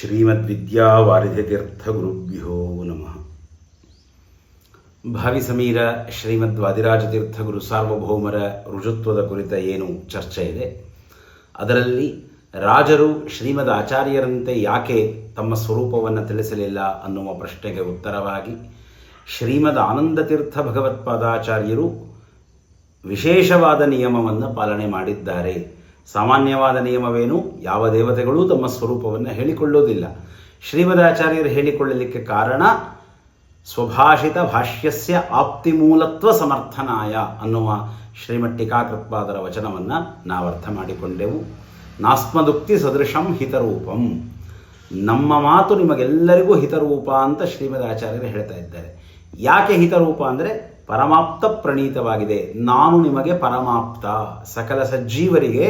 ಶ್ರೀಮದ್ವಿದ್ಯಾವಾರಿಧಿತೀರ್ಥಗುರುಭ್ಯೋ ನಮಃ. ಭಾವಿ ಸಮೀರ ಶ್ರೀಮದ್ ವಾದಿರಾಜತೀರ್ಥಗುರು ಸಾರ್ವಭೌಮರ ರುಜುತ್ವದ ಕುರಿತ ಏನು ಚರ್ಚೆ ಇದೆ? ಅದರಲ್ಲಿ ರಾಜರು ಶ್ರೀಮದ್ ಆಚಾರ್ಯರಂತೆ ಯಾಕೆ ತಮ್ಮ ಸ್ವರೂಪವನ್ನು ತಿಳಿಸಲಿಲ್ಲ ಅನ್ನುವ ಪ್ರಶ್ನೆಗೆ ಉತ್ತರವಾಗಿ ಶ್ರೀಮದ್ ಆನಂದತೀರ್ಥ ಭಗವತ್ಪಾದಾಚಾರ್ಯರು ವಿಶೇಷವಾದ ನಿಯಮವನ್ನು ಪಾಲನೆ ಮಾಡಿದ್ದಾರೆ ಸಾಮಾನ್ಯವಾದ ನಿಯಮವೇನು? ಯಾವ ದೇವತೆಗಳೂ ತಮ್ಮ ಸ್ವರೂಪವನ್ನು ಹೇಳಿಕೊಳ್ಳೋದಿಲ್ಲ ಶ್ರೀಮದಾಚಾರ್ಯರು ಹೇಳಿಕೊಳ್ಳಲಿಕ್ಕೆ ಕಾರಣ, ಸ್ವಭಾಷಿತ ಭಾಷ್ಯಸ್ಯ ಆಪ್ತಿ ಮೂಲತ್ವ ಸಮರ್ಥನಾಯ ಅನ್ನುವ ಶ್ರೀಮಟ್ಟಿಕಾಕೃತ್ಪಾದರ ವಚನವನ್ನು ನಾವು ಅರ್ಥ ಮಾಡಿಕೊಂಡೆವು. ನಾಸ್ಮದುಕ್ತಿ ಸದೃಶಂ ಹಿತರೂಪಂ. ನಮ್ಮ ಮಾತು ನಿಮಗೆಲ್ಲರಿಗೂ ಹಿತರೂಪ ಅಂತ ಶ್ರೀಮದ್ ಆಚಾರ್ಯರು ಹೇಳ್ತಾ ಇದ್ದಾರೆ. ಯಾಕೆ ಹಿತರೂಪ ಅಂದರೆ ಪರಮಾಪ್ತ ಪ್ರಣೀತವಾಗಿದೆ. ನಾನು ನಿಮಗೆ ಪರಮಾಪ್ತ. ಸಕಲ ಸಜ್ಜೀವರಿಗೆ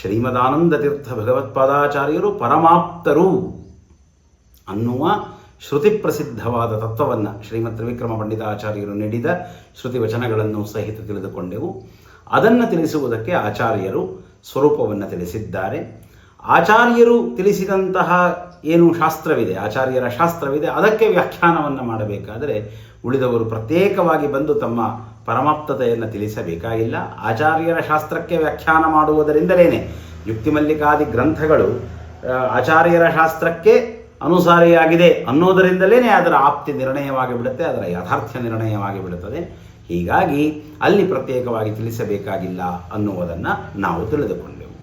ಶ್ರೀಮದಾನಂದ ತೀರ್ಥ ಭಗವತ್ಪಾದಾಚಾರ್ಯರು ಪರಮಾಪ್ತರು ಅನ್ನುವ ಶ್ರುತಿ ಪ್ರಸಿದ್ಧವಾದ ತತ್ವವನ್ನು ಶ್ರೀಮದ್ ತ್ರಿವಿಕ್ರಮ ಪಂಡಿತಾಚಾರ್ಯರು ನೀಡಿದ ಶ್ರುತಿ ವಚನಗಳನ್ನು ಸಹಿತ ತಿಳಿದುಕೊಂಡೆವು. ಅದನ್ನು ತಿಳಿಸುವುದಕ್ಕೆ ಆಚಾರ್ಯರು ಸ್ವರೂಪವನ್ನು ತಿಳಿಸಿದ್ದಾರೆ. ಆಚಾರ್ಯರು ತಿಳಿಸಿದಂತಹ ಏನು ಶಾಸ್ತ್ರವಿದೆ, ಆಚಾರ್ಯರ ಶಾಸ್ತ್ರವಿದೆ, ಅದಕ್ಕೆ ವ್ಯಾಖ್ಯಾನವನ್ನು ಮಾಡಬೇಕಾದರೆ ಉಳಿದವರು ಪ್ರತ್ಯೇಕವಾಗಿ ಬಂದು ತಮ್ಮ ಪರಮಾಪ್ತತೆಯನ್ನು ತಿಳಿಸಬೇಕಾಗಿಲ್ಲ. ಆಚಾರ್ಯರ ಶಾಸ್ತ್ರಕ್ಕೆ ವ್ಯಾಖ್ಯಾನ ಮಾಡುವುದರಿಂದಲೇ ಯುಕ್ತಿಮಲ್ಲಿಕಾದಿ ಗ್ರಂಥಗಳು ಆಚಾರ್ಯರ ಶಾಸ್ತ್ರಕ್ಕೆ ಅನುಸಾರಿಯಾಗಿದೆ ಅನ್ನೋದರಿಂದಲೇ ಅದರ ಆಪ್ತಿ ನಿರ್ಣಯವಾಗಿ ಬಿಡುತ್ತೆ, ಅದರ ಯಥಾರ್ಥ ನಿರ್ಣಯವಾಗಿ ಬಿಡುತ್ತದೆ. ಹೀಗಾಗಿ ಅಲ್ಲಿ ಪ್ರತ್ಯೇಕವಾಗಿ ತಿಳಿಸಬೇಕಾಗಿಲ್ಲ ಅನ್ನುವುದನ್ನು ನಾವು ತಿಳಿದುಕೊಂಡೆವು.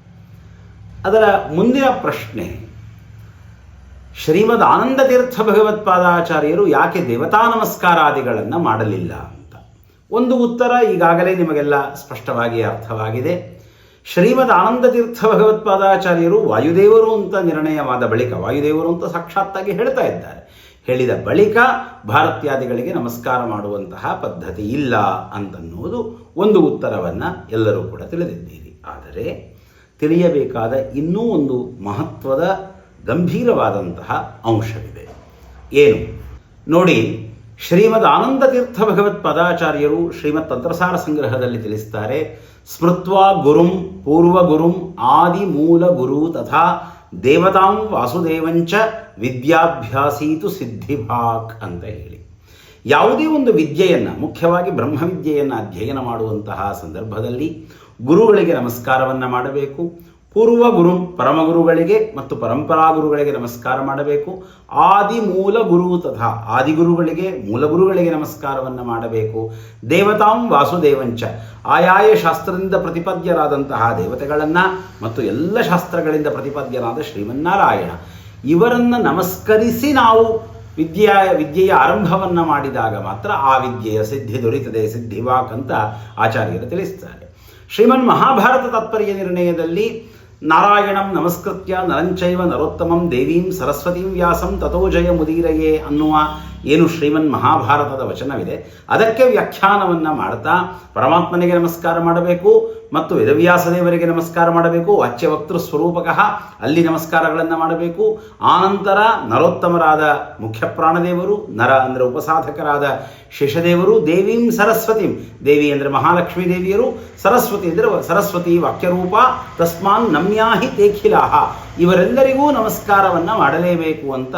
ಅದರ ಮುಂದಿನ ಪ್ರಶ್ನೆ ಶ್ರೀಮದ್ ಆನಂದ ತೀರ್ಥ ಭಗವತ್ಪಾದಾಚಾರ್ಯರು ಯಾಕೆ ದೇವತಾ ನಮಸ್ಕಾರಾದಿಗಳನ್ನು ಮಾಡಲಿಲ್ಲ ಅಂತ? ಒಂದು ಉತ್ತರ ಈಗಾಗಲೇ ನಿಮಗೆಲ್ಲ ಸ್ಪಷ್ಟವಾಗಿ ಅರ್ಥವಾಗಿದೆ. ಶ್ರೀಮದ್ ಆನಂದ ತೀರ್ಥ ಭಗವತ್ಪಾದಾಚಾರ್ಯರು ವಾಯುದೇವರು ಅಂತ ನಿರ್ಣಯವಾದ ಬಳಿಕ, ವಾಯುದೇವರು ಅಂತ ಸಾಕ್ಷಾತ್ತಾಗಿ ಹೇಳ್ತಾ ಇದ್ದಾರೆ. ಹೇಳಿದ ಬಳಿಕ ಭಾರತ್ಯಾದಿಗಳಿಗೆ ನಮಸ್ಕಾರ ಮಾಡುವಂತಹ ಪದ್ಧತಿ ಇಲ್ಲ ಅಂತನ್ನುವುದು ಒಂದು ಉತ್ತರವನ್ನು ಎಲ್ಲರೂ ಕೂಡ ತಿಳಿದಿದ್ದೀರಿ. ಆದರೆ, ತಿಳಿಯಬೇಕಾದ ಇನ್ನೂ ಒಂದು ಮಹತ್ವದ ಗಂಭೀರವಾದಂತಹ ಅಂಶವಿದೆ. ಏನು? ನೋಡಿ, ಶ್ರೀಮದ್ ಆನಂದ ತೀರ್ಥ ಭಗವತ್ ಪದಾಚಾರ್ಯರು ಶ್ರೀಮತ್ ತಂತ್ರಸಾರ ಸಂಗ್ರಹದಲ್ಲಿ ತಿಳಿಸ್ತಾರೆ, ಸ್ಮೃತ್ವಾ ಗುರುಂ ಪೂರ್ವ ಗುರುಂ ಆದಿ ಮೂಲ ಗುರು ತಥಾ ದೇವತಾಂ ವಾಸುದೇವಂಚ ವಿದ್ಯಾಭ್ಯಾಸೀತು ಸಿದ್ಧಿಭಾಕ್ ಅಂತ ಹೇಳಿ. ಯಾವುದೇ ಒಂದು ವಿದ್ಯೆಯನ್ನು, ಮುಖ್ಯವಾಗಿ ಬ್ರಹ್ಮವಿದ್ಯೆಯನ್ನು ಅಧ್ಯಯನ ಮಾಡುವಂತಹ ಸಂದರ್ಭದಲ್ಲಿ ಗುರುಗಳಿಗೆ ನಮಸ್ಕಾರವನ್ನು ಮಾಡಬೇಕು. ಪೂರ್ವ ಗುರು ಪರಮಗುರುಗಳಿಗೆ ಮತ್ತು ಪರಂಪರಾ ಗುರುಗಳಿಗೆ ನಮಸ್ಕಾರ ಮಾಡಬೇಕು. ಆದಿ ಮೂಲ ಗುರು ತಥಾ ಆದಿಗುರುಗಳಿಗೆ ಮೂಲಗುರುಗಳಿಗೆ ನಮಸ್ಕಾರವನ್ನು ಮಾಡಬೇಕು. ದೇವತಾಂ ವಾಸುದೇವಂಚ. ಆಯಾಯ ಶಾಸ್ತ್ರದಿಂದ ಪ್ರತಿಪದ್ಯರಾದಂತಹ ದೇವತೆಗಳನ್ನು ಮತ್ತು ಎಲ್ಲ ಶಾಸ್ತ್ರಗಳಿಂದ ಪ್ರತಿಪದ್ಯರಾದ ಶ್ರೀಮನ್ನಾರಾಯಣ. ಇವರನ್ನು ನಮಸ್ಕರಿಸಿ ನಾವು ವಿದ್ಯಾ ವಿದ್ಯೆಯ ಆರಂಭವನ್ನು ಮಾಡಿದಾಗ ಮಾತ್ರ ಆ ವಿದ್ಯೆಯ ಸಿದ್ಧಿ ದೊರೀತದೆ ಸಿದ್ಧಿವಾಕ್ ಅಂತ ಆಚಾರ್ಯರು ತಿಳಿಸ್ತಾರೆ. ಶ್ರೀಮನ್ ಮಹಾಭಾರತ ತಾತ್ಪರ್ಯ ನಿರ್ಣಯದಲ್ಲಿ ನಾರಾಯಣಂ ನಮಸ್ಕೃತ್ಯ ನರಂಚೈವ ನರೋತ್ತಮಂ ದೇವೀಂ ಸರಸ್ವತೀಂ ವ್ಯಾಸಂ ತಥೋ ಜಯ ಮುದೀರಯೇ ಅನ್ನುವ ಏನು ಶ್ರೀಮನ್ ಮಹಾಭಾರತದ ವಚನವಿದೆ. ಅದಕ್ಕೆ ವ್ಯಾಖ್ಯಾನವನ್ನು ಮಾಡ್ತಾ ಪರಮಾತ್ಮನಿಗೆ ನಮಸ್ಕಾರ ಮಾಡಬೇಕು. ಮತ್ತು ವೇದವ್ಯಾಸ ದೇವರಿಗೆ ನಮಸ್ಕಾರ ಮಾಡಬೇಕು ಅಚ್ಚವಕ್ತೃ ಸ್ವರೂಪಕಃ ಅಲ್ಲಿ ನಮಸ್ಕಾರಗಳನ್ನು ಮಾಡಬೇಕು. ಆನಂತರ ನರೋತ್ತಮರಾದ ಮುಖ್ಯ ಪ್ರಾಣದೇವರು ನರ ಅಂದರೆ ಉಪಸಾಧಕರಾದ ಶೇಷದೇವರು, ದೇವೀಂ ಸರಸ್ವತಿಂ. ದೇವಿ ಅಂದರೆ ಮಹಾಲಕ್ಷ್ಮೀ ದೇವಿಯರು, ಸರಸ್ವತಿ ಅಂದರೆ ಸರಸ್ವತಿ ವಾಕ್ಯರೂಪ, ತಸ್ಮಾನ್ ನಮ್ಯಾಹಿ ತೇಖಿಲಾಹ. ಇವರೆಲ್ಲರಿಗೂ ನಮಸ್ಕಾರವನ್ನು ಮಾಡಲೇಬೇಕು ಅಂತ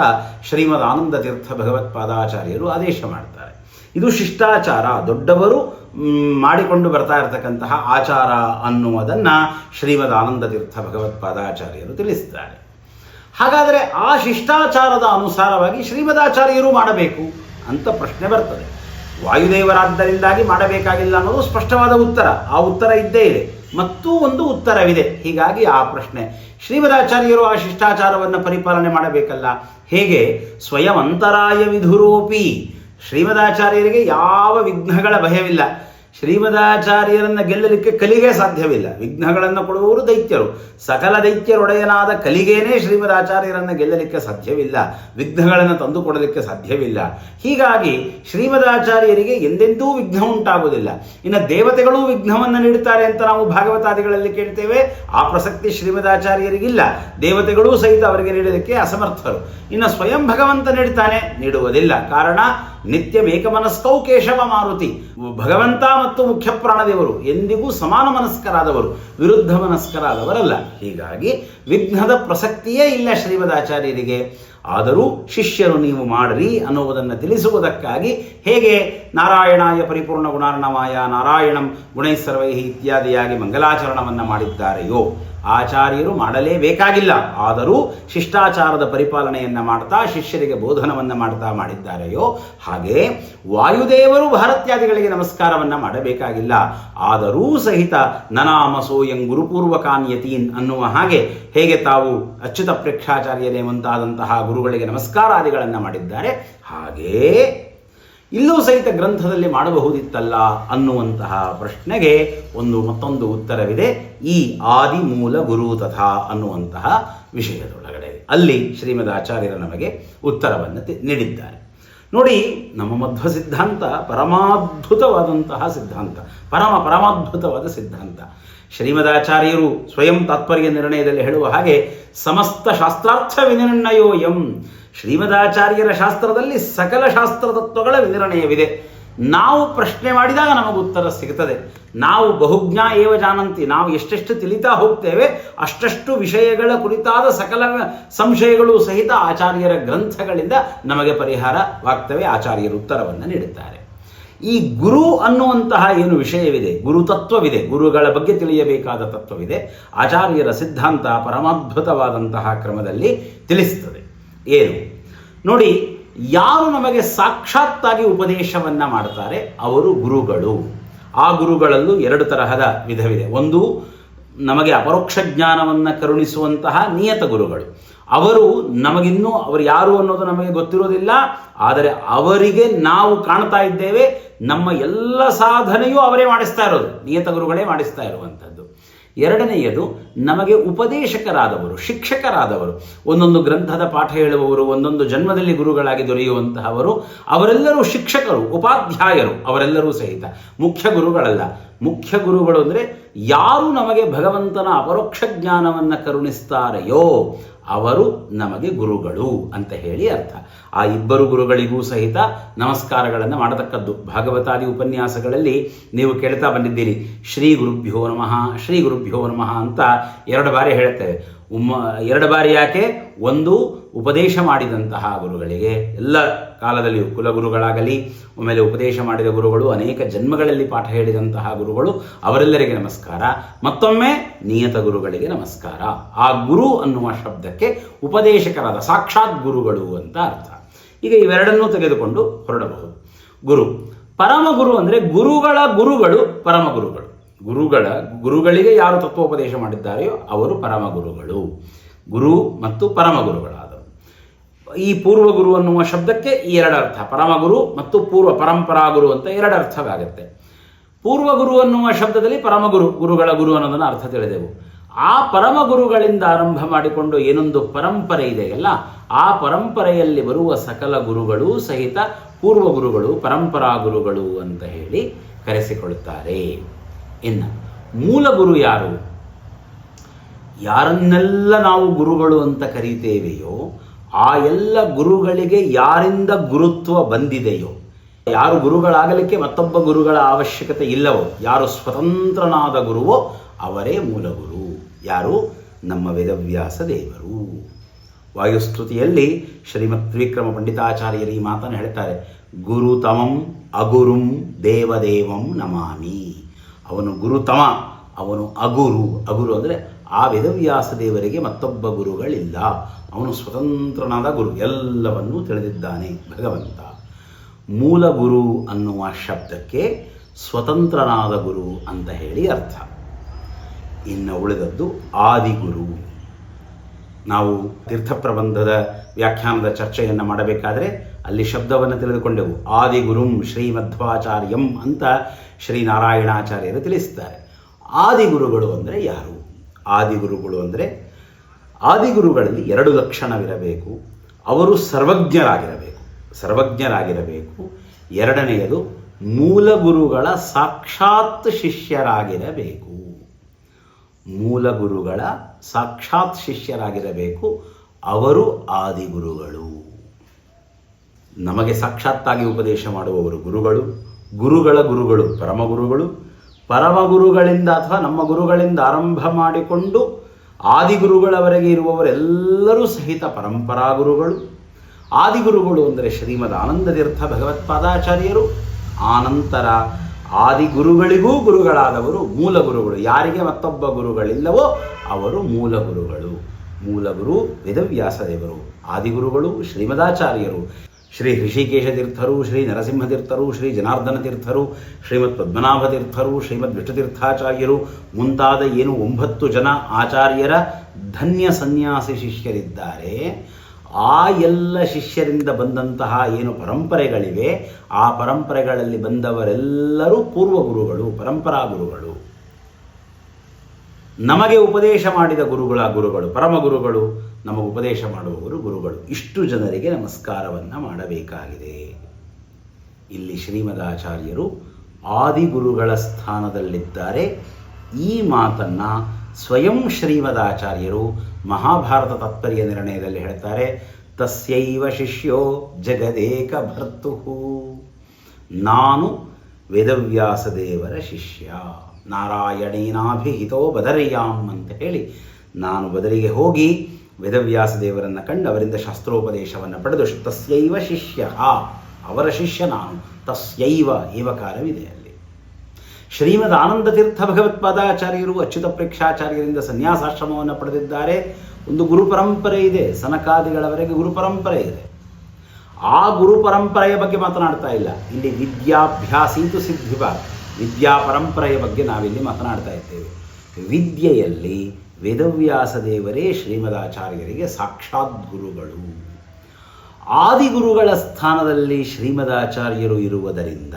ಶ್ರೀಮದ್ ಆನಂದ ತೀರ್ಥ ಭಗವತ್ಪಾದಾಚಾರ್ಯರು ಆದೇಶ ಮಾಡ್ತಾರೆ. ಇದು ಶಿಷ್ಟಾಚಾರ. ದೊಡ್ಡವರು ಮಾಡಿಕೊಂಡು ಬರ್ತಾ ಇರತಕ್ಕಂತಹ ಆಚಾರ ಅನ್ನುವುದನ್ನು ಶ್ರೀಮದ್ ಆನಂದ ತೀರ್ಥ ಭಗವತ್ಪಾದಾಚಾರ್ಯರು ತಿಳಿಸ್ತಾರೆ ಹಾಗಾದರೆ ಆ ಶಿಷ್ಟಾಚಾರದ ಅನುಸಾರವಾಗಿ ಶ್ರೀಮದಾಚಾರ್ಯರು ಮಾಡಬೇಕು ಅಂತ ಪ್ರಶ್ನೆ ಬರ್ತದೆ. ವಾಯುದೇವರಾದ್ದರಿಂದಾಗಿ ಮಾಡಬೇಕಾಗಿಲ್ಲ ಅನ್ನೋದು ಸ್ಪಷ್ಟವಾದ ಉತ್ತರ. ಆ ಉತ್ತರ ಇದ್ದೇ ಇದೆ. ಮತ್ತೂ ಒಂದು ಉತ್ತರವಿದೆ. ಹೀಗಾಗಿ ಆ ಪ್ರಶ್ನೆ, ಶ್ರೀಮದಾಚಾರ್ಯರು ಆ ಶಿಷ್ಟಾಚಾರವನ್ನು ಪರಿಪಾಲನೆ ಮಾಡಬೇಕಲ್ಲ? ಹೇಗೆ? ಸ್ವಯಂ ಅಂತರಾಯ ವಿಧುರೋಪಿ ಶ್ರೀಮದಾಚಾರ್ಯರಿಗೆ ಯಾವ ವಿಘ್ನಗಳ ಭಯವಿಲ್ಲ. ಶ್ರೀಮದಾಚಾರ್ಯರನ್ನು ಗೆಲ್ಲಲಿಕ್ಕೆ ಕಲಿಗೆ ಸಾಧ್ಯವಿಲ್ಲ. ವಿಘ್ನಗಳನ್ನು ಕೊಡುವವರು ದೈತ್ಯರು. ಸಕಲ ದೈತ್ಯರೊಡೆಯನಾದ ಕಲಿಗೇನೇ ಶ್ರೀಮದಾಚಾರ್ಯರನ್ನು ಗೆಲ್ಲಲಿಕ್ಕೆ ಸಾಧ್ಯವಿಲ್ಲ. ವಿಘ್ನಗಳನ್ನು ತಂದುಕೊಡಲಿಕ್ಕೆ ಸಾಧ್ಯವಿಲ್ಲ. ಹೀಗಾಗಿ ಶ್ರೀಮದಾಚಾರ್ಯರಿಗೆ ಎಂದೆಂದೂ ವಿಘ್ನ ಉಂಟಾಗುವುದಿಲ್ಲ. ಇನ್ನು ದೇವತೆಗಳು ವಿಘ್ನವನ್ನು ನೀಡುತ್ತಾರೆ ಅಂತ ನಾವು ಭಾಗವತಾದಿಗಳಲ್ಲಿ ಕೇಳ್ತೇವೆ. ಆ ಪ್ರಸಕ್ತಿ ಶ್ರೀಮದಾಚಾರ್ಯರಿಗಿಲ್ಲ. ದೇವತೆಗಳೂ ಸಹಿತ ಅವರಿಗೆ ನೀಡಲಿಕ್ಕೆ ಅಸಮರ್ಥರು. ಇನ್ನು ಸ್ವಯಂ ಭಗವಂತ ನೀಡುತ್ತಾನೆ, ನೀಡುವುದಿಲ್ಲ. ಕಾರಣ ನಿತ್ಯ ಮೇಕಮನಸ್ಕೌ ಕೇಶವ ಮಾರುತಿ. ಭಗವಂತ ಮತ್ತು ಮತ್ತು ಮುಖ್ಯ ಪ್ರಾಣದೇವರು ಎಂದಿಗೂ ಸಮಾನ ಮನಸ್ಕರಾದವರು ವಿರುದ್ಧ ಮನಸ್ಕರಾದವರಲ್ಲ. ಹೀಗಾಗಿ ವಿಘ್ನದ ಪ್ರಸಕ್ತಿಯೇ ಇಲ್ಲ ಶ್ರೀಮದಾಚಾರ್ಯರಿಗೆ ಆದರೂ ಶಿಷ್ಯರು ನೀವು ಮಾಡಿರಿ ಅನ್ನುವುದನ್ನು ತಿಳಿಸುವುದಕ್ಕಾಗಿ ಹೇಗೆ ನಾರಾಯಣಾಯ ಪರಿಪೂರ್ಣ ಗುಣಾರ್ಣವಾಯ ನಾರಾಯಣಂ ಗುಣೈ ಸರ್ವೈ ಇತ್ಯಾದಿಯಾಗಿ ಮಂಗಲಾಚರಣವನ್ನು ಮಾಡಿದ್ದಾರೆಯೋ? ಆಚಾರ್ಯರು ಮಾಡಲೇಬೇಕಾಗಿಲ್ಲ. ಆದರೂ ಶಿಷ್ಟಾಚಾರದ ಪರಿಪಾಲನೆಯನ್ನು ಮಾಡ್ತಾ ಶಿಷ್ಯರಿಗೆ ಬೋಧನವನ್ನು ಮಾಡ್ತಾ ಮಾಡಿದ್ದಾರೆಯೋ? ಹಾಗೆ ವಾಯುದೇವರು ಭಾರತ್ಯಾದಿಗಳಿಗೆ ನಮಸ್ಕಾರವನ್ನು ಮಾಡಬೇಕಾಗಿಲ್ಲ. ಆದರೂ ಸಹಿತ ನನಾಮಸೋಯಂ ಗುರುಪೂರ್ವಕಾನ್ಯತೀನ್ ಅನ್ನುವ ಹಾಗೆ ಹೇಗೆ ತಾವು ಅಚ್ಯುತ ಪ್ರೇಕ್ಷಾಚಾರ್ಯರೇ ಮುಂತಾದಂತಹ ಗುರುಗಳಿಗೆ ನಮಸ್ಕಾರಾದಿಗಳನ್ನು ಮಾಡಿದ್ದಾರೆ. ಹಾಗೇ ಇಲ್ಲೂ ಸಹಿತ ಗ್ರಂಥದಲ್ಲಿ ಮಾಡಬಹುದಿತ್ತಲ್ಲ ಅನ್ನುವಂತಹ ಪ್ರಶ್ನೆಗೆ ಒಂದು ಮತ್ತೊಂದು ಉತ್ತರವಿದೆ. ಈ ಆದಿ ಮೂಲ ಗುರು ತಥಾ ಅನ್ನುವಂತಹ ವಿಷಯದೊಳಗಡೆ. ಅಲ್ಲಿ ಶ್ರೀಮದ್ ಆಚಾರ್ಯರು ನಮಗೆ ಉತ್ತರವನ್ನು ನೀಡಿದ್ದಾರೆ. ನೋಡಿ, ನಮ್ಮ ಮಧ್ವ ಸಿದ್ಧಾಂತ ಪರಮಾದ್ಭುತವಾದಂತಹ ಸಿದ್ಧಾಂತ. ಪರಮ ಪರಮಾದ್ಭುತವಾದ ಸಿದ್ಧಾಂತ. ಶ್ರೀಮದಾಚಾರ್ಯರು ಸ್ವಯಂ ತಾತ್ಪರ್ಯ ನಿರ್ಣಯದಲ್ಲಿ ಹೇಳುವ ಹಾಗೆ, ಸಮಸ್ತ ಶಾಸ್ತ್ರಾರ್ಥ ವಿನಿರ್ಣಯೋ ಎಂ ಶ್ರೀಮದಾಚಾರ್ಯರ ಶಾಸ್ತ್ರದಲ್ಲಿ ಸಕಲ ಶಾಸ್ತ್ರ ತತ್ವಗಳ ವಿನಿರ್ಣಯವಿದೆ. ನಾವು ಪ್ರಶ್ನೆ ಮಾಡಿದಾಗ ನಮಗೆ ಉತ್ತರ ಸಿಗುತ್ತದೆ ನಾವು ಬಹುಜ್ಞ ಏವ ಜಾನಂತಿ, ನಾವು ಎಷ್ಟೆಷ್ಟು ತಿಳಿತಾ ಹೋಗ್ತೇವೆ, ಅಷ್ಟಷ್ಟು ವಿಷಯಗಳ ಕುರಿತಾದ ಸಕಲ ಸಂಶಯಗಳು ಸಹಿತ ಆಚಾರ್ಯರ ಗ್ರಂಥಗಳಿಂದ ನಮಗೆ ಪರಿಹಾರವಾಗ್ತವೆ ಆಚಾರ್ಯರು ಉತ್ತರವನ್ನು ನೀಡುತ್ತಾರೆ. ಈ ಗುರು ಅನ್ನುವಂತಹ ಏನು ವಿಷಯವಿದೆ, ಗುರು ತತ್ವವಿದೆ, ಗುರುಗಳ ಬಗ್ಗೆ ತಿಳಿಯಬೇಕಾದ ತತ್ವವಿದೆ, ಆಚಾರ್ಯರ ಸಿದ್ಧಾಂತ ಪರಮಾದ್ಭುತವಾದಂತಹ ಕ್ರಮದಲ್ಲಿ ತಿಳಿಸ್ತದೆ. ಏನು? ನೋಡಿ ಯಾರು ನಮಗೆ ಸಾಕ್ಷಾತ್ತಾಗಿ ಉಪದೇಶವನ್ನ ಮಾಡ್ತಾರೆ? ಅವರು ಗುರುಗಳು. ಆ ಗುರುಗಳಲ್ಲೂ ಎರಡು ತರಹದ ವಿಧವಿದೆ. ಒಂದು, ನಮಗೆ ಅಪರೋಕ್ಷ ಜ್ಞಾನವನ್ನು ಕರುಣಿಸುವಂತಹ ನಿಯತ ಗುರುಗಳು. ಅವರು ನಮಗಿನ್ನೂ ಅವರು ಯಾರು ಅನ್ನೋದು ನಮಗೆ ಗೊತ್ತಿರೋದಿಲ್ಲ. ಆದರೆ ಅವರಿಗೆ ನಾವು ಕಾಣ್ತಾ ಇದ್ದೇವೆ. ನಮ್ಮ ಎಲ್ಲ ಸಾಧನೆಯೂ ಅವರೇ ಮಾಡಿಸ್ತಾ ಇರೋದು. ನಿಯತ ಗುರುಗಳೇ ಮಾಡಿಸ್ತಾ ಇರುವಂಥದ್ದು. ಎರಡನೆಯದು ನಮಗೆ ಉಪದೇಶಕರಾದವರು, ಶಿಕ್ಷಕರಾದವರು. ಒಂದೊಂದು ಗ್ರಂಥದ ಪಾಠ ಹೇಳುವವರು, ಒಂದೊಂದು ಜನ್ಮದಲ್ಲಿ ಗುರುಗಳಾಗಿ ದೊರೆಯುವಂತಹವರು, ಅವರೆಲ್ಲರೂ ಶಿಕ್ಷಕರು, ಉಪಾಧ್ಯಾಯರು, ಅವರೆಲ್ಲರೂ ಸಹಿತ ಮುಖ್ಯ ಗುರುಗಳಲ್ಲ. ಮುಖ್ಯ ಗುರುಗಳು ಅಂದರೆ ಯಾರು ನಮಗೆ ಭಗವಂತನ ಅಪರೋಕ್ಷ ಜ್ಞಾನವನ್ನು ಕರುಣಿಸ್ತಾರೆಯೋ ಅವರು ನಮಗೆ ಗುರುಗಳು ಅಂತ ಹೇಳಿ ಅರ್ಥ. ಆ ಇಬ್ಬರು ಗುರುಗಳಿಗೂ ಸಹಿತ ನಮಸ್ಕಾರಗಳನ್ನು ಮಾಡತಕ್ಕದ್ದು. ಭಾಗವತಾದಿ ಉಪನ್ಯಾಸಗಳಲ್ಲಿ ನೀವು ಕೇಳ್ತಾ ಬಂದಿದ್ದೀರಿ. ಶ್ರೀ ಗುರುಭ್ಯೋ ನಮಃ, ಶ್ರೀ ಗುರುಭ್ಯೋ ನಮಃ ಅಂತ ಎರಡು ಬಾರಿ ಹೇಳ್ತೇವೆ ಉಮ್ಮ ಎರಡು ಬಾರಿ ಯಾಕೆ? ಒಂದು, ಉಪದೇಶ ಮಾಡಿದಂತಹ ಗುರುಗಳಿಗೆ. ಎಲ್ಲ ಕಾಲದಲ್ಲಿಯೂ ಕುಲಗುರುಗಳಾಗಲಿ ಆಮೇಲೆ ಉಪದೇಶ ಮಾಡಿದ ಗುರುಗಳು, ಅನೇಕ ಜನ್ಮಗಳಲ್ಲಿ ಪಾಠ ಹೇಳಿದಂತಹ ಗುರುಗಳು, ಅವರೆಲ್ಲರಿಗೆ ನಮಸ್ಕಾರ. ಮತ್ತೊಮ್ಮೆ ನಿಯತ ಗುರುಗಳಿಗೆ ನಮಸ್ಕಾರ. ಆ ಗುರು ಅನ್ನುವ ಶಬ್ದಕ್ಕೆ ಉಪದೇಶಕರಾದ ಸಾಕ್ಷಾತ್ ಗುರುಗಳು ಅಂತ ಅರ್ಥ. ಈಗ ಇವೆರಡನ್ನೂ ತೆಗೆದುಕೊಂಡು ಹೊರಡಬಹುದು. ಗುರು. ಪರಮ ಗುರು ಅಂದರೆ ಗುರುಗಳ ಗುರುಗಳು ಪರಮ ಗುರುಗಳು ಗುರುಗಳ, ಗುರುಗಳಿಗೆ ಯಾರು ತತ್ವೋಪದೇಶ ಮಾಡಿದ್ದಾರೆಯೋ ಅವರು ಪರಮ ಗುರುಗಳು ಗುರು ಮತ್ತು ಪರಮ ಗುರುಗಳಾದರು ಈ ಪೂರ್ವ ಗುರು ಅನ್ನುವ ಶಬ್ದಕ್ಕೆ ಈ ಎರಡು ಅರ್ಥ ಪರಮ ಗುರು ಮತ್ತು ಪೂರ್ವ ಪರಂಪರಾ ಗುರು ಅಂತ ಎರಡು ಅರ್ಥವಾಗುತ್ತೆ. ಪೂರ್ವ ಗುರು ಅನ್ನುವ ಶಬ್ದದಲ್ಲಿ ಪರಮ ಗುರು ಗುರುಗಳ ಗುರು ಅನ್ನೋದನ್ನು ಅರ್ಥ ತಿಳಿದೆವು. ಆ ಪರಮ ಗುರುಗಳಿಂದ ಆರಂಭ ಮಾಡಿಕೊಂಡು ಏನೊಂದು ಪರಂಪರೆ ಇದೆಯಲ್ಲ ಆ ಪರಂಪರೆಯಲ್ಲಿ ಬರುವ ಸಕಲ ಗುರುಗಳು ಸಹಿತ ಪೂರ್ವ ಗುರುಗಳು, ಪರಂಪರಾ ಗುರುಗಳು ಅಂತ ಹೇಳಿ ಕರೆಸಿಕೊಳ್ಳುತ್ತಾರೆ ಇನ್ನು ಮೂಲ ಗುರು ಯಾರು? ಯಾರನ್ನೆಲ್ಲ ನಾವು ಗುರುಗಳು ಅಂತ ಕರೀತೇವೆಯೋ, ಆ ಎಲ್ಲ ಗುರುಗಳಿಗೆ ಯಾರಿಂದ ಗುರುತ್ವ ಬಂದಿದೆಯೋ, ಯಾರು ಗುರುಗಳಾಗಲಿಕ್ಕೆ ಮತ್ತೊಬ್ಬ ಗುರುಗಳ ಅವಶ್ಯಕತೆ ಇಲ್ಲವೋ, ಯಾರು ಸ್ವತಂತ್ರನಾದ ಗುರುವೋ, ಅವರೇ ಮೂಲ ಗುರು ಯಾರು? ನಮ್ಮ ವೇದವ್ಯಾಸ ದೇವರು. ವಾಯುಸ್ತುತಿಯಲ್ಲಿ ಶ್ರೀಮತ್ ವಿಕ್ರಮ ಪಂಡಿತಾಚಾರ್ಯರು ಈ ಮಾತನ್ನು ಹೇಳ್ತಾರೆ. ಗುರುತಮಂ ಅಗುರುಂ ದೇವದೇವಂ ನಮಾಮಿ. ಅವನು ಗುರುತಮ, ಅವನು ಅಗುರು. ಅಗುರು ಅಂದರೆ ಆ ವೇದವ್ಯಾಸ ದೇವರಿಗೆ ಮತ್ತೊಬ್ಬ ಗುರುಗಳಿಲ್ಲ. ಅವನು ಸ್ವತಂತ್ರನಾದ ಗುರು, ಎಲ್ಲವನ್ನೂ ತಿಳಿದಿದ್ದಾನೆ ಭಗವಂತ. ಮೂಲ ಗುರು ಅನ್ನುವ ಶಬ್ದಕ್ಕೆ ಸ್ವತಂತ್ರನಾದ ಗುರು ಅಂತ ಹೇಳಿ ಅರ್ಥ. ಇನ್ನು ಉಳಿದದ್ದು ಆದಿಗುರು. ನಾವು ತೀರ್ಥ ಪ್ರಬಂಧದ ವ್ಯಾಖ್ಯಾನದ ಚರ್ಚೆಯನ್ನು ಮಾಡಬೇಕಾದರೆ ಅಲ್ಲಿ ಶಬ್ದವನ್ನು ತಿಳಿದುಕೊಂಡೆವು. ಆದಿಗುರುಂ ಶ್ರೀಮಧ್ವಾಚಾರ್ಯಂ ಅಂತ ಶ್ರೀನಾರಾಯಣಾಚಾರ್ಯರು ತಿಳಿಸ್ತಾರೆ ಆದಿಗುರುಗಳು ಅಂದರೆ ಯಾರು? ಆದಿಗುರುಗಳು ಅಂದರೆ ಆದಿಗುರುಗಳಲ್ಲಿ ಎರಡು ಲಕ್ಷಣವಿರಬೇಕು. ಅವರು ಸರ್ವಜ್ಞರಾಗಿರಬೇಕು. ಸರ್ವಜ್ಞರಾಗಿರಬೇಕು. ಎರಡನೆಯದು ಮೂಲ ಗುರುಗಳ ಸಾಕ್ಷಾತ್ ಶಿಷ್ಯರಾಗಿರಬೇಕು. ಮೂಲ ಗುರುಗಳ ಸಾಕ್ಷಾತ್ ಶಿಷ್ಯರಾಗಿರಬೇಕು. ಅವರು ಆದಿಗುರುಗಳು. ನಮಗೆ ಸಾಕ್ಷಾತ್ತಾಗಿ ಉಪದೇಶ ಮಾಡುವವರು ಗುರುಗಳು, ಗುರುಗಳ ಗುರುಗಳು ಪರಮಗುರುಗಳು ಪರಮಗುರುಗಳಿಂದ ಅಥವಾ ನಮ್ಮ ಗುರುಗಳಿಂದ ಆರಂಭ ಮಾಡಿಕೊಂಡು ಆದಿಗುರುಗಳವರೆಗೆ ಇರುವವರೆಲ್ಲರೂ ಸಹಿತ ಪರಂಪರಾ ಗುರುಗಳು. ಆದಿಗುರುಗಳು ಅಂದರೆ ಶ್ರೀಮದ್ ಆನಂದತೀರ್ಥ ಭಗವತ್ಪಾದಾಚಾರ್ಯರು ಆನಂತರ ಆದಿಗುರುಗಳಿಗೂ ಗುರುಗಳಾದವರು ಮೂಲ ಗುರುಗಳು. ಯಾರಿಗೆ ಮತ್ತೊಬ್ಬ ಗುರುಗಳಿಲ್ಲವೋ ಅವರು ಮೂಲ ಗುರುಗಳು. ಮೂಲ ಗುರು ವೇದವ್ಯಾಸ ದೇವರು ಆದಿಗುರುಗಳು ಶ್ರೀಮದಾಚಾರ್ಯರು. ಶ್ರೀ ಹೃಷಿಕೇಶ ತೀರ್ಥರು ಶ್ರೀ ನರಸಿಂಹ ತೀರ್ಥರು ಶ್ರೀ ಜನಾರ್ದನ ತೀರ್ಥರು ಶ್ರೀಮದ್ ಪದ್ಮನಾಭ ತೀರ್ಥರು ಶ್ರೀಮದ್ ವಿಷ್ಣುತೀರ್ಥಾಚಾರ್ಯರು, ಮುಂತಾದ ಏನು ಒಂಬತ್ತು ಜನ ಆಚಾರ್ಯರ ಧನ್ಯ ಸನ್ಯಾಸಿ ಶಿಷ್ಯರಿದ್ದಾರೆ. ಆ ಎಲ್ಲ ಶಿಷ್ಯರಿಂದ ಬಂದಂತಹ ಏನು ಪರಂಪರೆಗಳಿವೆ, ಆ ಪರಂಪರೆಗಳಲ್ಲಿ ಬಂದವರೆಲ್ಲರೂ ಪೂರ್ವ ಗುರುಗಳು ಪರಂಪರಾ ಗುರುಗಳು ನಮಗೆ ಉಪದೇಶ ಮಾಡಿದ ಗುರುಗಳ ಗುರುಗಳು ಪರಮ ಗುರುಗಳು ನಮಗೆ ಉಪದೇಶ ಮಾಡುವವರು ಗುರುಗಳು. ಇಷ್ಟು ಜನರಿಗೆ ನಮಸ್ಕಾರವನ್ನು ಮಾಡಬೇಕಾಗಿದೆ. ಇಲ್ಲಿ ಶ್ರೀಮದಾಚಾರ್ಯರು ಆದಿಗುರುಗಳ ಸ್ಥಾನದಲ್ಲಿದ್ದಾರೆ. ಈ ಮಾತನ್ನು ಸ್ವಯಂ ಶ್ರೀಮದಾಚಾರ್ಯರು ಮಹಾಭಾರತ ತಾತ್ಪರ್ಯ ನಿರ್ಣಯದಲ್ಲಿ ಹೇಳ್ತಾರೆ, ತಸ್ಯೈವ ಶಿಷ್ಯೋ ಜಗದೇಕ ಭರ್ತು ನಾನು ವೇದವ್ಯಾಸ ದೇವರ ಶಿಷ್ಯ. ನಾರಾಯಣೀನಾಭಿಹಿತೋ ಬದರಿಯಾಮ್ ಅಂತ ಹೇಳಿ ನಾನು ಬದರಿಗೆ ಹೋಗಿ ವೇದವ್ಯಾಸ ದೇವರನ್ನು ಕಂಡು ಅವರಿಂದ ಶಾಸ್ತ್ರೋಪದೇಶವನ್ನು ಪಡೆದು ತಸ್ಯೈವ ಶಿಷ್ಯ. ಅವರ ಶಿಷ್ಯ ನಾನು ತಸ್ಯೈವ ಏವಕಾರವಿದೆ ಅಲ್ಲಿ. ಶ್ರೀಮದ್ ಆನಂದ ತೀರ್ಥ ಭಗವತ್ಪಾದಾಚಾರ್ಯರು ಅಚ್ಯುತ ಪ್ರೇಕ್ಷಾಚಾರ್ಯರಿಂದ ಸನ್ಯಾಸಾಶ್ರಮವನ್ನು ಪಡೆದಿದ್ದಾರೆ. ಒಂದು ಗುರು ಪರಂಪರೆ ಇದೆ. ಸನಕಾದಿಗಳವರೆಗೆ ಗುರು ಪರಂಪರೆ ಇದೆ. ಆ ಗುರು ಪರಂಪರೆಯ ಬಗ್ಗೆ ಮಾತನಾಡ್ತಾ ಇಲ್ಲ. ಇಲ್ಲಿ ವಿದ್ಯಾಭ್ಯಾಸೀತು ಸಿದ್ಧಿವ ವಿದ್ಯಾ ಪರಂಪರೆಯ ಬಗ್ಗೆ ನಾವಿಲ್ಲಿ ಮಾತನಾಡ್ತಾ ಇದ್ದೇವೆ. ವಿದ್ಯೆಯಲ್ಲಿ ವೇದವ್ಯಾಸ ದೇವರೇ ಶ್ರೀಮದಾಚಾರ್ಯರಿಗೆ ಸಾಕ್ಷಾತ್ ಗುರುಗಳು. ಆದಿಗುರುಗಳ ಸ್ಥಾನದಲ್ಲಿ ಶ್ರೀಮದಾಚಾರ್ಯರು ಇರುವುದರಿಂದ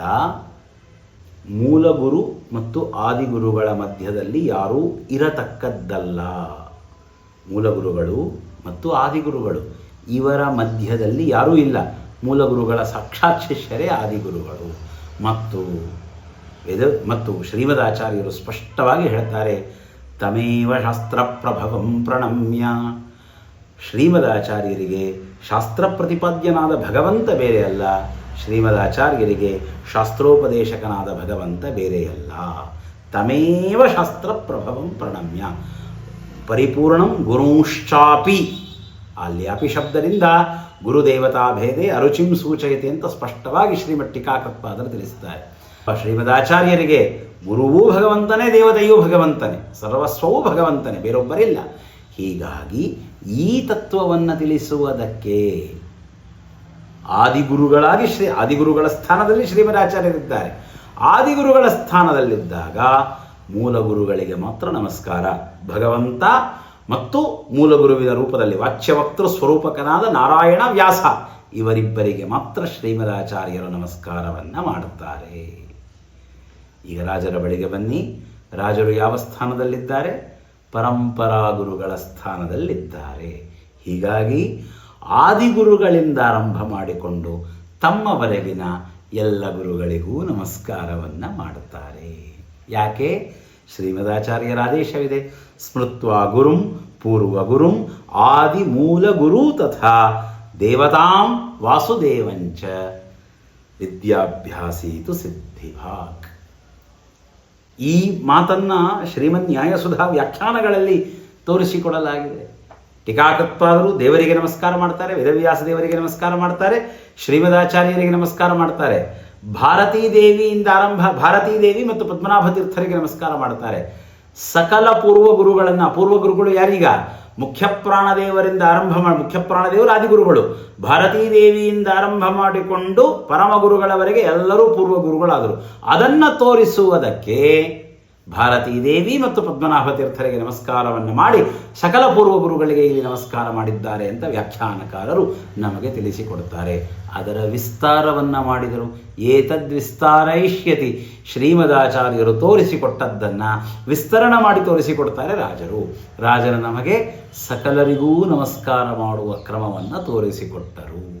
ಮೂಲಗುರು ಮತ್ತು ಆದಿಗುರುಗಳ ಮಧ್ಯದಲ್ಲಿ ಯಾರೂ ಇರತಕ್ಕದ್ದಲ್ಲ. ಮೂಲಗುರುಗಳು ಮತ್ತು ಆದಿಗುರುಗಳು. ಇವರ ಮಧ್ಯದಲ್ಲಿ ಯಾರೂ ಇಲ್ಲ. ಮೂಲಗುರುಗಳ ಸಾಕ್ಷಾತ್ ಶಿಷ್ಯರೇ ಆದಿಗುರುಗಳು. ಮತ್ತು ವೇದ ಮತ್ತು ಶ್ರೀಮದಾಚಾರ್ಯರು ಸ್ಪಷ್ಟವಾಗಿ ಹೇಳ್ತಾರೆ ತಮೇವ ಶಾಸ್ತ್ರ ಪ್ರಭವಂ ಪ್ರಣಮ್ಯ. ಶ್ರೀಮದಾಚಾರ್ಯರಿಗೆ ಶಾಸ್ತ್ರ ಪ್ರತಿಪಾದ್ಯನಾದ ಭಗವಂತ ಬೇರೆ ಅಲ್ಲ, ಶ್ರೀಮದಾಚಾರ್ಯರಿಗೆ ಶಾಸ್ತ್ರೋಪದೇಶಕನಾದ ಭಗವಂತ ಬೇರೆಯಲ್ಲ ತಮೇವ ಶಾಸ್ತ್ರ ಪ್ರಭವಂ ಪ್ರಣಮ್ಯ. ಪರಿಪೂರ್ಣಂ ಗುರುಂಶ್ಚಾಪಿ. ಅಲ್ಯಾಪಿ ಶಬ್ದದಿಂದ ಗುರುದೇವತಾ ಭೇದೆ ಅರುಚಿಂ ಸೂಚಯತೆ ಅಂತ ಸ್ಪಷ್ಟವಾಗಿ ಶ್ರೀಮಠ್ ಟೀಕಾಕೃತ್ಪಾದರು ತಿಳಿಸಿದ್ದಾರೆ ಶ್ರೀಮದಾಚಾರ್ಯರಿಗೆ ಗುರುವೂ ಭಗವಂತನೇ, ದೇವತೆಯೂ ಭಗವಂತನೇ, ಸರ್ವಸ್ವವೂ ಭಗವಂತನೇ, ಬೇರೊಬ್ಬರಿಲ್ಲ. ಹೀಗಾಗಿ ಈ ತತ್ವವನ್ನು ತಿಳಿಸುವುದಕ್ಕೆ ಆದಿಗುರುಗಳಾಗಿ ಶ್ರೀ, ಆದಿಗುರುಗಳ ಸ್ಥಾನದಲ್ಲಿ ಶ್ರೀಮದಾಚಾರ್ಯರಿದ್ದಾರೆ. ಆದಿಗುರುಗಳ ಸ್ಥಾನದಲ್ಲಿದ್ದಾಗ ಮೂಲ ಗುರುಗಳಿಗೆ ಮಾತ್ರ ನಮಸ್ಕಾರ. ಭಗವಂತ ಮತ್ತು ಮೂಲ ಗುರುವಿನ ರೂಪದಲ್ಲಿ ವಾಚ್ಯವಕ್ತೃ ಸ್ವರೂಪಕನಾದ ನಾರಾಯಣ ವ್ಯಾಸ, ಇವರಿಬ್ಬರಿಗೆ ಮಾತ್ರ ಶ್ರೀಮದಾಚಾರ್ಯರು ನಮಸ್ಕಾರವನ್ನು ಮಾಡುತ್ತಾರೆ. ಈಗ ರಾಜರ ಬಳಿಗೆ ಬನ್ನಿ. ರಾಜರು ಯಾವ ಸ್ಥಾನದಲ್ಲಿದ್ದಾರೆ? ಪರಂಪರಾ ಗುರುಗಳ ಸ್ಥಾನದಲ್ಲಿದ್ದಾರೆ. ಹೀಗಾಗಿ ಆದಿಗುರುಗಳಿಂದ ಆರಂಭ ಮಾಡಿಕೊಂಡು ತಮ್ಮವರೆಗಿನ ಎಲ್ಲ ಗುರುಗಳಿಗೂ ನಮಸ್ಕಾರವನ್ನು ಮಾಡುತ್ತಾರೆ. ಯಾಕೆ? ಶ್ರೀಮದಾಚಾರ್ಯರ ಆದೇಶವಿದೆ ಸ್ಮೃತ್ವ ಗುರುಂ, ಪೂರ್ವ ಗುರುಂ, ಆದಿ ಮೂಲ ಗುರು ತಥಾ ದೇವತಾಂ ವಾಸುದೇವಂಚ ವಿದ್ಯಾಭ್ಯಾಸೀತು ಸಿದ್ಧಿಭಾಗ್ ಈ ಮಾತನ್ನು ಶ್ರೀಮನ್ ನ್ಯಾಯಸುಧಾ ವ್ಯಾಖ್ಯಾನಗಳಲ್ಲಿ ತೋರಿಸಿಕೊಡಲಾಗಿದೆ. ಟೀಕಾಕತ್ವಾದರು ದೇವರಿಗೆ ನಮಸ್ಕಾರ ಮಾಡ್ತಾರೆ, ವೇದವ್ಯಾಸ ದೇವರಿಗೆ ನಮಸ್ಕಾರ ಮಾಡ್ತಾರೆ, ಶ್ರೀಮದಾಚಾರ್ಯರಿಗೆ ನಮಸ್ಕಾರ ಮಾಡ್ತಾರೆ. ಭಾರತೀ ದೇವಿಯಿಂದ ಆರಂಭ ಭಾರತೀ ದೇವಿ ಮತ್ತು ಪದ್ಮನಾಭ ತೀರ್ಥರಿಗೆ ನಮಸ್ಕಾರ ಮಾಡ್ತಾರೆ. ಸಕಲ ಪೂರ್ವ ಗುರುಗಳನ್ನು, ಪೂರ್ವ ಗುರುಗಳು ಯಾರೀಗ? ಮುಖ್ಯ ಪ್ರಾಣದೇವರಿಂದ ಆರಂಭ ಮಾಡಿ ಮುಖ್ಯ ಪ್ರಾಣದೇವರು ಆದಿಗುರುಗಳು. ಭಾರತೀ ದೇವಿಯಿಂದ ಆರಂಭ ಮಾಡಿಕೊಂಡು ಪರಮ ಗುರುಗಳವರೆಗೆ ಎಲ್ಲರೂ ಪೂರ್ವ ಗುರುಗಳಾದರು ಅದನ್ನು ತೋರಿಸುವುದಕ್ಕೆ ಭಾರತೀ ದೇವಿ ಮತ್ತು ಪದ್ಮನಾಭ ತೀರ್ಥರಿಗೆ ನಮಸ್ಕಾರವನ್ನು ಮಾಡಿ ಸಕಲ ಪೂರ್ವ ಗುರುಗಳಿಗೆ ಇಲ್ಲಿ ನಮಸ್ಕಾರ ಮಾಡಿದ್ದಾರೆ ಅಂತ ವ್ಯಾಖ್ಯಾನಕಾರರು ನಮಗೆ ತಿಳಿಸಿಕೊಡುತ್ತಾರೆ. ಅದರ ವಿಸ್ತಾರವನ್ನು ಮಾಡಿದರು. ಏತದ್ ವಿಸ್ತಾರೈಷ್ಯತಿ ಶ್ರೀಮದಾಚಾರ್ಯರು ತೋರಿಸಿಕೊಟ್ಟದ್ದನ್ನು ವಿಸ್ತರಣ ಮಾಡಿ ತೋರಿಸಿಕೊಡ್ತಾರೆ ರಾಜರು. ರಾಜರು ನಮಗೆ ಸಕಲರಿಗೂ ನಮಸ್ಕಾರ ಮಾಡುವ ಕ್ರಮವನ್ನು ತೋರಿಸಿಕೊಟ್ಟರು.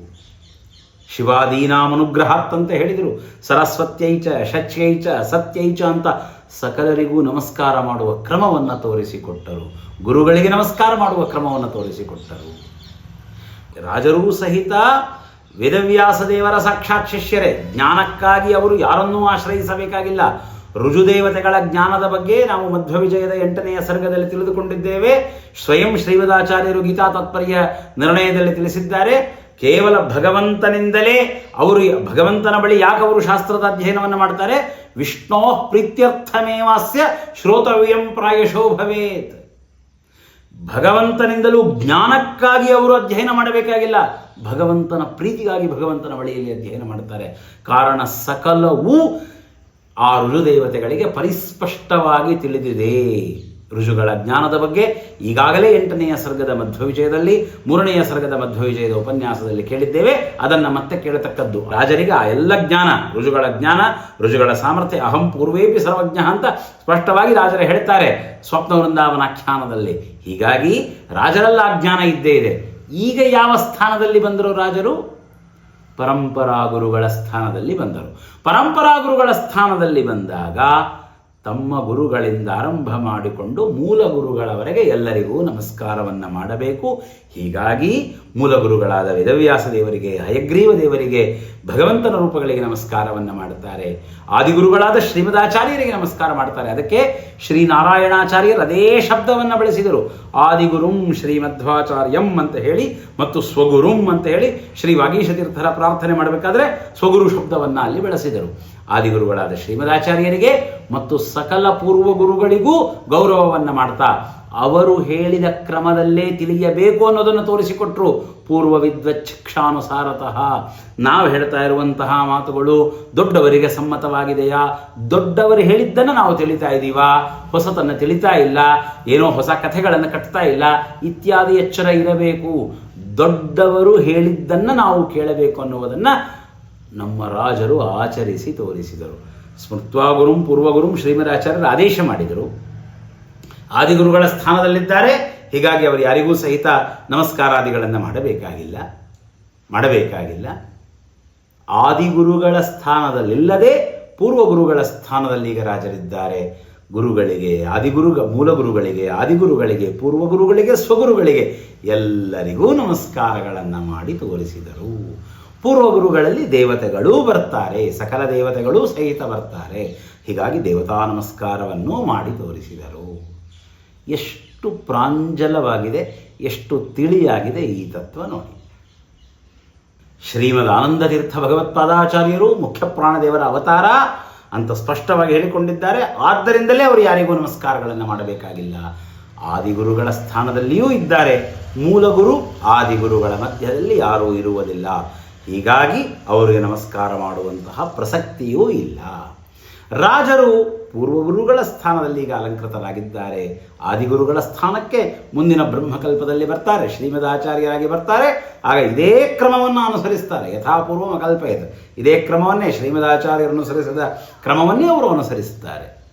ಶಿವಾದೀನಾಮನುಗ್ರಹಾತ್ ಅಂತ ಹೇಳಿದರು. ಸರಸ್ವತ್ಯೈಚ, ಶಚ್ಯೈಚ, ಸತ್ಯೈಚ ಅಂತ ಸಕಲರಿಗೂ ನಮಸ್ಕಾರ ಮಾಡುವ ಕ್ರಮವನ್ನು ತೋರಿಸಿಕೊಟ್ಟರು. ಗುರುಗಳಿಗೆ ನಮಸ್ಕಾರ ಮಾಡುವ ಕ್ರಮವನ್ನು ತೋರಿಸಿಕೊಟ್ಟರು. ರಾಜರೂ ಸಹಿತ ವೇದವ್ಯಾಸ ದೇವರ ಸಾಕ್ಷಾತ್ ಶಿಷ್ಯರೇ, ಜ್ಞಾನಕ್ಕಾಗಿ ಅವರು ಯಾರನ್ನೂ ಆಶ್ರಯಿಸಬೇಕಾಗಿಲ್ಲ. ರುಜುದೇವತೆಗಳ ಜ್ಞಾನದ ಬಗ್ಗೆ ನಾವು ಮಧ್ವ ವಿಜಯದ ಎಂಟನೆಯ ಸರ್ಗದಲ್ಲಿ ತಿಳಿದುಕೊಂಡಿದ್ದೇವೆ. ಸ್ವಯಂ ಶ್ರೀವದಾಚಾರ್ಯರು ಗೀತಾ ತಾತ್ಪರ್ಯ ನಿರ್ಣಯದಲ್ಲಿ ತಿಳಿಸಿದ್ದಾರೆ. ಕೇವಲ ಭಗವಂತನಿಂದಲೇ ಅವರು ಭಗವಂತನ ಬಳಿ ಯಾಕೆ ಅವರು ಶಾಸ್ತ್ರದ ಅಧ್ಯಯನವನ್ನು ಮಾಡ್ತಾರೆ? ವಿಷ್ಣೋ ಪ್ರೀತ್ಯರ್ಥಮೇವಾಸ್ಯ ಶ್ರೋತವ್ಯಂ ಪ್ರಾಯಶೋ ಭವೇತ್. ಭಗವಂತನಿಂದಲೂ ಜ್ಞಾನಕ್ಕಾಗಿ ಅವರು ಅಧ್ಯಯನ ಮಾಡಬೇಕಾಗಿಲ್ಲ. ಭಗವಂತನ ಪ್ರೀತಿಗಾಗಿ ಭಗವಂತನ ಬಳಿಯಲ್ಲಿ ಅಧ್ಯಯನ ಮಾಡುತ್ತಾರೆ. ಕಾರಣ ಸಕಲವೂ ಆ ರುಜುದೇವತೆಗಳಿಗೆ ಪರಿಸ್ಪಷ್ಟವಾಗಿ ತಿಳಿದಿದೆ. ಋಷುಗಳ ಜ್ಞಾನದ ಬಗ್ಗೆ ಈಗಾಗಲೇ ಎಂಟನೆಯ ಸರ್ಗದ ಮಧ್ವವಿಜಯದಲ್ಲಿ, ಮೂರನೆಯ ಸರ್ಗದ ಮಧ್ವವಿಜಯದ ಉಪನ್ಯಾಸದಲ್ಲಿ ಕೇಳಿದ್ದೇವೆ. ಅದನ್ನು ಮತ್ತೆ ಕೇಳತಕ್ಕದ್ದು ರಾಜರಿಗೆ ಆ ಎಲ್ಲ ಜ್ಞಾನ, ಋಜುಗಳ ಜ್ಞಾನ, ಋಜುಗಳ ಸಾಮರ್ಥ್ಯ ಅಹಂ ಪೂರ್ವೇಪಿ ಸರ್ವಜ್ಞ ಅಂತ ಸ್ಪಷ್ಟವಾಗಿ ರಾಜರು ಹೇಳ್ತಾರೆ. ಸ್ವಪ್ನ ವೃಂದಾವನಾಖ್ಯಾನದಲ್ಲಿ ಹೀಗಾಗಿ ರಾಜರೆಲ್ಲ ಜ್ಞಾನ ಇದ್ದೇ ಇದೆ. ಈಗ ಯಾವ ಸ್ಥಾನದಲ್ಲಿ ಬಂದರು ರಾಜರು? ಪರಂಪರಾ ಗುರುಗಳ ಸ್ಥಾನದಲ್ಲಿ ಬಂದರು. ಪರಂಪರಾ ಗುರುಗಳ ಸ್ಥಾನದಲ್ಲಿ ಬಂದಾಗ ತಮ್ಮ ಗುರುಗಳಿಂದ ಆರಂಭ ಮಾಡಿಕೊಂಡು ಮೂಲ ಗುರುಗಳವರೆಗೆ ಎಲ್ಲರಿಗೂ ನಮಸ್ಕಾರವನ್ನು ಮಾಡಬೇಕು. ಹೀಗಾಗಿ ಮೂಲ ಗುರುಗಳಾದ ವೇದವ್ಯಾಸ ದೇವರಿಗೆ, ಹಯಗ್ರೀವ ದೇವರಿಗೆ, ಭಗವಂತನ ರೂಪಗಳಿಗೆ ನಮಸ್ಕಾರವನ್ನು ಮಾಡುತ್ತಾರೆ. ಆದಿಗುರುಗಳಾದ ಶ್ರೀಮದಾಚಾರ್ಯರಿಗೆ ನಮಸ್ಕಾರ ಮಾಡ್ತಾರೆ ಅದಕ್ಕೆ ಶ್ರೀನಾರಾಯಣಾಚಾರ್ಯರು ಅದೇ ಶಬ್ದವನ್ನು ಬಳಸಿದರು. ಆದಿಗುರುಂ ಶ್ರೀಮಧ್ವಾಚಾರ್ಯಂ ಅಂತ ಹೇಳಿ ಮತ್ತು ಸ್ವಗುರುಂ ಅಂತ ಹೇಳಿ ಶ್ರೀ ವಾಗೀಶ ತೀರ್ಥರ ಪ್ರಾರ್ಥನೆ ಮಾಡಬೇಕಾದ್ರೆ ಸ್ವಗುರು ಶಬ್ದವನ್ನು ಅಲ್ಲಿ ಬಳಸಿದರು. ಆದಿಗುರುಗಳಾದ ಶ್ರೀಮದಾಚಾರ್ಯರಿಗೆ ಮತ್ತು ಸಕಲ ಪೂರ್ವ ಗುರುಗಳಿಗೂ ಗೌರವವನ್ನು ಮಾಡ್ತಾ ಅವರು ಹೇಳಿದ ಕ್ರಮದಲ್ಲೇ ತಿಳಿಯಬೇಕು ಅನ್ನೋದನ್ನು ತೋರಿಸಿಕೊಟ್ರು. ಪೂರ್ವ ವಿದ್ವಚ್ಛಿಕ್ಷಾನುಸಾರತಃ. ನಾವು ಹೇಳ್ತಾ ಇರುವಂತಹ ಮಾತುಗಳು ದೊಡ್ಡವರಿಗೆ ಸಮ್ಮತವಾಗಿದೆಯಾ? ದೊಡ್ಡವರು ಹೇಳಿದ್ದನ್ನು ನಾವು ತಿಳಿತಾ ಇದ್ದೀವಾ? ಹೊಸತನ್ನು ತಿಳಿತಾ ಇಲ್ಲ? ಏನೋ ಹೊಸ ಕಥೆಗಳನ್ನು ಕಟ್ತಾ ಇಲ್ಲ? ಇತ್ಯಾದಿ ಎಚ್ಚರ ಇರಬೇಕು. ದೊಡ್ಡವರು ಹೇಳಿದ್ದನ್ನು ನಾವು ಕೇಳಬೇಕು ಅನ್ನುವುದನ್ನು ನಮ್ಮ ರಾಜರು ಆಚರಿಸಿ ತೋರಿಸಿದರು. ಸ್ಮೃತ್ವಾ ಗುರುಂ ಪೂರ್ವಗುರುಂ ಶ್ರೀಮದಾಚಾರ್ಯರು ಆದೇಶ ಮಾಡಿದರು. ಆದಿಗುರುಗಳ ಸ್ಥಾನದಲ್ಲಿದ್ದಾರೆ. ಹೀಗಾಗಿ ಅವರು ಯಾರಿಗೂ ಸಹಿತ ನಮಸ್ಕಾರಾದಿಗಳನ್ನು ಮಾಡಬೇಕಾಗಿಲ್ಲ. ಮಾಡಬೇಕಾಗಿಲ್ಲ. ಆದಿಗುರುಗಳ ಸ್ಥಾನದಲ್ಲಿಲ್ಲದೆ ಪೂರ್ವ ಗುರುಗಳ ಸ್ಥಾನದಲ್ಲಿ ಈಗ ರಾಜರಿದ್ದಾರೆ. ಗುರುಗಳಿಗೆ, ಆದಿಗುರು ಮೂಲ ಗುರುಗಳಿಗೆ, ಆದಿಗುರುಗಳಿಗೆ, ಪೂರ್ವ ಗುರುಗಳಿಗೆ, ಸ್ವಗುರುಗಳಿಗೆ ಎಲ್ಲರಿಗೂ ನಮಸ್ಕಾರಗಳನ್ನು ಮಾಡಿ ತೋರಿಸಿದರು. ಪೂರ್ವ ಗುರುಗಳಲ್ಲಿ ದೇವತೆಗಳೂ ಬರ್ತಾರೆ, ಸಕಲ ದೇವತೆಗಳೂ ಸಹಿತ ಬರ್ತಾರೆ. ಹೀಗಾಗಿ ದೇವತಾ ನಮಸ್ಕಾರವನ್ನು ಮಾಡಿ ತೋರಿಸಿದರು. ಎಷ್ಟು ಪ್ರಾಂಜಲವಾಗಿದೆ, ಎಷ್ಟು ತಿಳಿಯಾಗಿದೆ ಈ ತತ್ವ ನೋಡಿ. ಶ್ರೀಮದ್ ಆನಂದ ತೀರ್ಥ ಭಗವತ್ಪಾದಾಚಾರ್ಯರು ಮುಖ್ಯ ಪ್ರಾಣದೇವರ ಅವತಾರ ಅಂತ ಸ್ಪಷ್ಟವಾಗಿ ಹೇಳಿಕೊಂಡಿದ್ದಾರೆ. ಆದ್ದರಿಂದಲೇ ಅವರು ಯಾರಿಗೂ ನಮಸ್ಕಾರಗಳನ್ನು ಮಾಡಬೇಕಾಗಿಲ್ಲ. ಆದಿಗುರುಗಳ ಸ್ಥಾನದಲ್ಲಿಯೂ ಇದ್ದಾರೆ. ಮೂಲಗುರು ಆದಿಗುರುಗಳ ಮಧ್ಯದಲ್ಲಿ ಯಾರೂ ಇರುವುದಿಲ್ಲ. ಹೀಗಾಗಿ ಅವರಿಗೆ ನಮಸ್ಕಾರ ಮಾಡುವಂತಹ ಪ್ರಸಕ್ತಿಯೂ ಇಲ್ಲ. ರಾಜರು ಪೂರ್ವಗುರುಗಳ ಸ್ಥಾನದಲ್ಲಿ ಈಗ ಅಲಂಕೃತರಾಗಿದ್ದಾರೆ. ಆದಿಗುರುಗಳ ಸ್ಥಾನಕ್ಕೆ ಮುಂದಿನ ಬ್ರಹ್ಮಕಲ್ಪದಲ್ಲಿ ಬರ್ತಾರೆ, ಶ್ರೀಮದಾಚಾರ್ಯರಾಗಿ ಬರ್ತಾರೆ. ಆಗ ಇದೇ ಕ್ರಮವನ್ನು ಅನುಸರಿಸ್ತಾರೆ. ಯಥಾಪೂರ್ವ ಕಲ್ಪಯತ್ ಇದೇ. ಕ್ರಮವನ್ನೇ ಶ್ರೀಮದಾಚಾರ್ಯರು ಅನುಸರಿಸಿದ ಕ್ರಮವನ್ನೇ ಅವರು ಅನುಸರಿಸುತ್ತಾರೆ.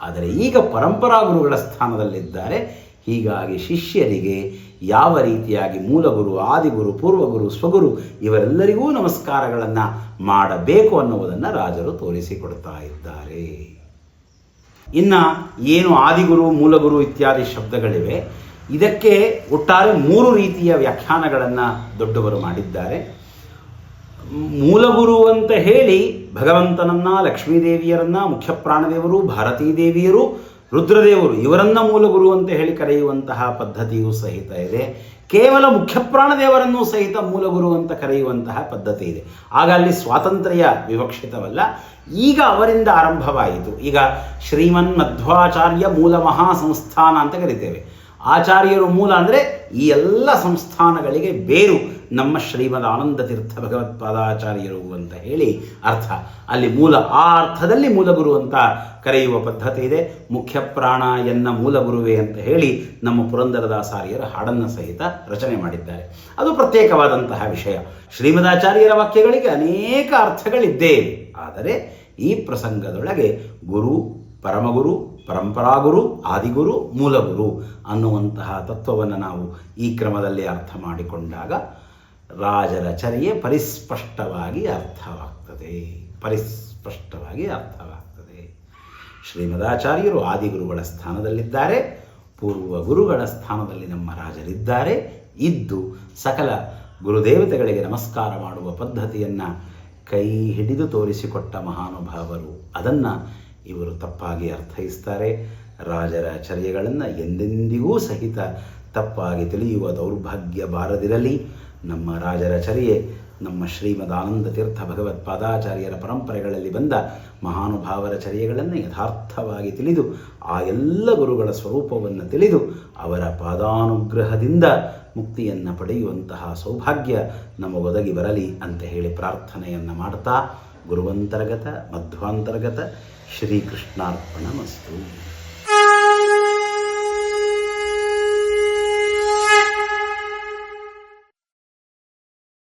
ಆದರೆ ಈಗ ಪರಂಪರಾ ಗುರುಗಳ ಸ್ಥಾನದಲ್ಲಿದ್ದಾರೆ. ಹೀಗಾಗಿ ಶಿಷ್ಯರಿಗೆ ಯಾವ ರೀತಿಯಾಗಿ ಮೂಲಗುರು, ಆದಿಗುರು, ಪೂರ್ವಗುರು, ಸ್ವಗುರು ಇವರೆಲ್ಲರಿಗೂ ನಮಸ್ಕಾರಗಳನ್ನು ಮಾಡಬೇಕು ಅನ್ನುವುದನ್ನು ರಾಜರು ತೋರಿಸಿಕೊಡ್ತಾ ಇದ್ದಾರೆ. ಇನ್ನು ಏನು ಆದಿಗುರು, ಮೂಲಗುರು ಇತ್ಯಾದಿ ಶಬ್ದಗಳಿವೆ, ಇದಕ್ಕೆ ಒಟ್ಟಾರೆ ಮೂರು ರೀತಿಯ ವ್ಯಾಖ್ಯಾನಗಳನ್ನು ದೊಡ್ಡವರು ಮಾಡಿದ್ದಾರೆ. ಮೂಲಗುರು ಅಂತ ಹೇಳಿ ಭಗವಂತನನ್ನ, ಲಕ್ಷ್ಮೀದೇವಿಯರನ್ನ ಮುಖ್ಯ ಪ್ರಾಣದೇವರು ಭಾರತೀ ದೇವಿಯರು ರುದ್ರದೇವರು ಇವರನ್ನ ಮೂಲಗುರು ಅಂತ ಹೇಳಿ ಕರೆಯುವಂತಹ ಪದ್ಧತಿಯೂ ಸಹಿತ ಇದೆ. ಕೇವಲ ಮುಖ್ಯ ಪ್ರಾಣದೇವರನ್ನು ಸಹಿತ ಮೂಲಗುರು ಅಂತ ಕರೆಯುವಂತಹ ಪದ್ಧತಿ ಇದೆ. ಆಗ ಅಲ್ಲಿ ಸ್ವಾತಂತ್ರ್ಯ ವಿವಕ್ಷಿತವಲ್ಲ. ಈಗ ಅವರಿಂದ ಆರಂಭವಾಯಿತು. ಈಗ ಶ್ರೀಮನ್ ಮಧ್ವಾಚಾರ್ಯ ಮೂಲ ಮಹಾ ಸಂಸ್ಥಾನ ಅಂತ ಕರಿತೇವೆ. ಆಚಾರ್ಯರು ಮೂಲ ಅಂದರೆ ಈ ಎಲ್ಲ ಸಂಸ್ಥಾನಗಳಿಗೆ ಬೇರು. ನಮ್ಮ ಶ್ರೀಮದ್ ಆನಂದ ತೀರ್ಥ ಭಗವತ್ಪಾದಾಚಾರ್ಯರು ಅಂತ ಹೇಳಿ ಅರ್ಥ. ಅಲ್ಲಿ ಮೂಲ ಆ ಅರ್ಥದಲ್ಲಿ ಮೂಲಗುರು ಅಂತ ಕರೆಯುವ ಪದ್ಧತಿ ಇದೆ. ಮುಖ್ಯ ಪ್ರಾಣ ಎನ್ನ ಮೂಲಗುರುವೆ ಅಂತ ಹೇಳಿ ನಮ್ಮ ಪುರಂದರದಾಸಾರ್ಯರ ಹಾಡನ್ನು ಸಹಿತ ರಚನೆ ಮಾಡಿದ್ದಾರೆ. ಅದು ಪ್ರತ್ಯೇಕವಾದಂತಹ ವಿಷಯ. ಶ್ರೀಮದಾಚಾರ್ಯರ ವಾಕ್ಯಗಳಿಗೆ ಅನೇಕ ಅರ್ಥಗಳಿದ್ದೇ. ಆದರೆ ಈ ಪ್ರಸಂಗದೊಳಗೆ ಗುರು, ಪರಮಗುರು, ಪರಂಪರಾಗುರು, ಆದಿಗುರು, ಮೂಲಗುರು ಅನ್ನುವಂತಹ ತತ್ವವನ್ನು ನಾವು ಈ ಕ್ರಮದಲ್ಲಿ ಅರ್ಥ ಮಾಡಿಕೊಂಡಾಗ ರಾಜರ ಚರ್ಯೆ ಪರಿಸ್ಪಷ್ಟವಾಗಿ ಅರ್ಥವಾಗ್ತದೆ. ಪರಿಸ್ಪಷ್ಟವಾಗಿ ಅರ್ಥವಾಗ್ತದೆ. ಶ್ರೀಮದಾಚಾರ್ಯರು ಆದಿಗುರುಗಳ ಸ್ಥಾನದಲ್ಲಿದ್ದಾರೆ. ಪೂರ್ವ ಗುರುಗಳ ಸ್ಥಾನದಲ್ಲಿ ನಮ್ಮ ರಾಜರಿದ್ದಾರೆ. ಇದ್ದು ಸಕಲ ಗುರುದೇವತೆಗಳಿಗೆ ನಮಸ್ಕಾರ ಮಾಡುವ ಪದ್ಧತಿಯನ್ನು ಕೈ ಹಿಡಿದು ತೋರಿಸಿಕೊಟ್ಟ ಮಹಾನುಭಾವರು ಅದನ್ನು ಇವರು ತಪ್ಪಾಗಿ ಅರ್ಥೈಸ್ತಾರೆ. ರಾಜರ ಚರ್ಯಗಳನ್ನು ಎಂದೆಂದಿಗೂ ಸಹಿತ ತಪ್ಪಾಗಿ ತಿಳಿಯುವ ದೌರ್ಭಾಗ್ಯ ಬಾರದಿರಲಿ. ನಮ್ಮ ರಾಜರ ಚರ್ಯೆ ನಮ್ಮ ಶ್ರೀಮದ್ ಆನಂದ ತೀರ್ಥ ಭಗವತ್ಪಾದಾಚಾರ್ಯರ ಪರಂಪರೆಗಳಲ್ಲಿ ಬಂದ ಮಹಾನುಭಾವರ ಚರ್ಯೆಗಳನ್ನು ಯಥಾರ್ಥವಾಗಿ ತಿಳಿದು ಆ ಎಲ್ಲ ಗುರುಗಳ ಸ್ವರೂಪವನ್ನು ತಿಳಿದು ಅವರ ಪಾದಾನುಗ್ರಹದಿಂದ ಮುಕ್ತಿಯನ್ನು ಪಡೆಯುವಂತಹ ಸೌಭಾಗ್ಯ ನಮಗೊದಗಿ ಬರಲಿ ಅಂತ ಹೇಳಿ ಪ್ರಾರ್ಥನೆಯನ್ನು ಮಾಡ್ತಾ ಗುರುವಂತರ್ಗತ ಮಧ್ವಾಂತರ್ಗತ ಶ್ರೀಕೃಷ್ಣಾರ್ಪಣ ಮಸ್ತು